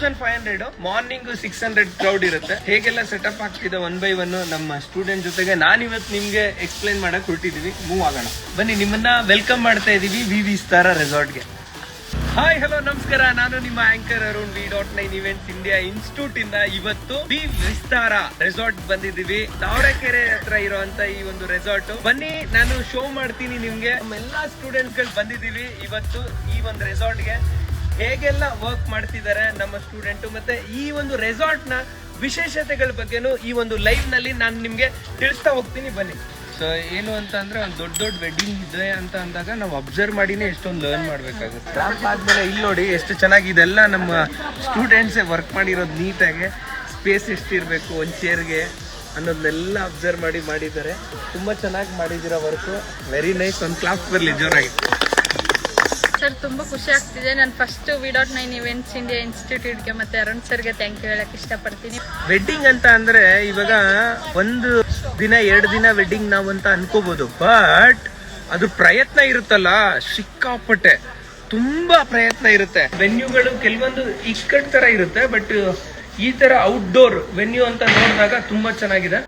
Thousand five hundred morning six hundred crowd ಇರುತ್ತೆ. ಹೇಗೆಲ್ಲ setup ಆಗ್ತಿದೆ ಒನ್ ಬೈ ಒನ್ ನಮ್ಮ ಸ್ಟೂಡೆಂಟ್ ಜೊತೆಗೆ ನಾನು ಇವತ್ತು ನಿಮ್ಗೆ ಎಕ್ಸ್ಪ್ಲೈನ್ ಮಾಡಕ್ ಹೊರಟಿದೀವಿ. ಮೂವ್ ಆಗೋಣ. ಬನ್ನಿ, ನಿಮ್ಮನ್ನ ವೆಲ್ಕಮ್ ಮಾಡ್ತಾ ಇದೀವಿ ವಿ ವಿಸ್ತಾರ ರೆಸಾರ್ಟ್ಗೆ ಹಾಯ್ ಹಲೋ ನಮಸ್ಕಾರ. ನಾನು ನಿಮ್ಮ anchor Arun V dot nine event India institute ಇಂದ ಇವತ್ತು ಬಿ ವಿಸ್ತಾರ ರೆಸಾರ್ಟ್ ಬಂದಿದೀವಿ ದಾವಣಗೆರೆ ಹತ್ರ ಇರುವಂತ ಈ ಒಂದು ರೆಸಾರ್ಟ್ ಬನ್ನಿ, ನಾನು ಶೋ ಮಾಡ್ತೀನಿ ನಿಮ್ಗೆ. ಎಲ್ಲಾ ಸ್ಟೂಡೆಂಟ್ಸ್ಗಳು ಬಂದಿದೀವಿ ಇವತ್ತು ಈ ಒಂದು ರೆಸಾರ್ಟ್ಗೆ. ಹೇಗೆಲ್ಲ ವರ್ಕ್ ಮಾಡ್ತಿದ್ದಾರೆ ನಮ್ಮ ಸ್ಟೂಡೆಂಟ್ ಮತ್ತೆ ಈ ಒಂದು ರೆಸಾರ್ಟ್ನ ವಿಶೇಷತೆಗಳ ಬಗ್ಗೆನೂ ಈ ಒಂದು ಲೈವ್ನಲ್ಲಿ ನಾನು ನಿಮ್ಗೆ ತಿಳಿಸ್ತಾ ಹೋಗ್ತೀನಿ ಬನ್ನಿ. ಸೊ ಏನು ಅಂತ ಅಂದ್ರೆ ಒಂದು ದೊಡ್ಡ ದೊಡ್ಡ ವೆಡ್ಡಿಂಗ್ ಇದೆ ಅಂತ ಅಂದಾಗ ನಾವು ಅಬ್ಸರ್ವ್ ಮಾಡಿನೇ ಎಷ್ಟೊಂದು ಲರ್ನ್ ಮಾಡ್ಬೇಕಾಗುತ್ತೆ. ಕ್ಯಾಂಪ್ ಆದ್ಮೇಲೆ ಇಲ್ಲಿ ನೋಡಿ ಎಷ್ಟು ಚೆನ್ನಾಗಿ ಇದೆಲ್ಲ ನಮ್ಮ ಸ್ಟೂಡೆಂಟ್ಸೇ ವರ್ಕ್ ಮಾಡಿರೋದು ನೀಟಾಗಿ ಸ್ಪೇಸ್ ಎಷ್ಟಿರಬೇಕು ಒಂದು ಚೇರ್ಗೆ ಅನ್ನೋದನ್ನೆಲ್ಲ ಅಬ್ಸರ್ವ್ ಮಾಡಿ ಮಾಡಿದ್ದಾರೆ. ತುಂಬ ಚೆನ್ನಾಗಿ ಮಾಡಿದ್ದೀರಾ ವರ್ಕು ವೆರಿ ನೈಸ್ ಒಂದು ಕ್ಲಾಸ್ ಬರಲಿ ಜೋರಾಗಿ. ಸರ್, ತುಂಬಾ ಖುಷಿ ಆಗ್ತಿದೆ. ನಾನು first V dot nine events India ಇನ್ಸ್ಟಿಟ್ಯೂಟ್ಗೆ ಮತ್ತೆ ಅರುಣ್ ಸರ್ಗೆ ಥ್ಯಾಂಕ್ ಯು ಹೇಳಕ್ ಇಷ್ಟಪಡ್ತೀನಿ. ವೆಡ್ಡಿಂಗ್ ಅಂತ ಅಂದ್ರೆ ಇವಾಗ ಒಂದು ದಿನ, ಎರಡು ದಿನ ವೆಡ್ಡಿಂಗ್ ನಾವು ಅಂತ ಅನ್ಕೋಬಹುದು ಬಟ್ ಅದು ಪ್ರಯತ್ನ ಇರುತ್ತಲ್ಲ, ಸಿಕ್ಕಾಪಟ್ಟೆ. ತುಂಬಾ ಪ್ರಯತ್ನ ಇರುತ್ತೆ. ವೆನ್ಯೂಗಳು ಕೆಲವೊಂದು ಇಕ್ಕಟ್ ತರ ಇರುತ್ತೆ ಬಟ್ ಈ ತರ ಔಟ್ಡೋರ್ ವೆನ್ಯೂ ಅಂತ ನೋಡಿದಾಗ ತುಂಬಾ ಚೆನ್ನಾಗಿದೆ.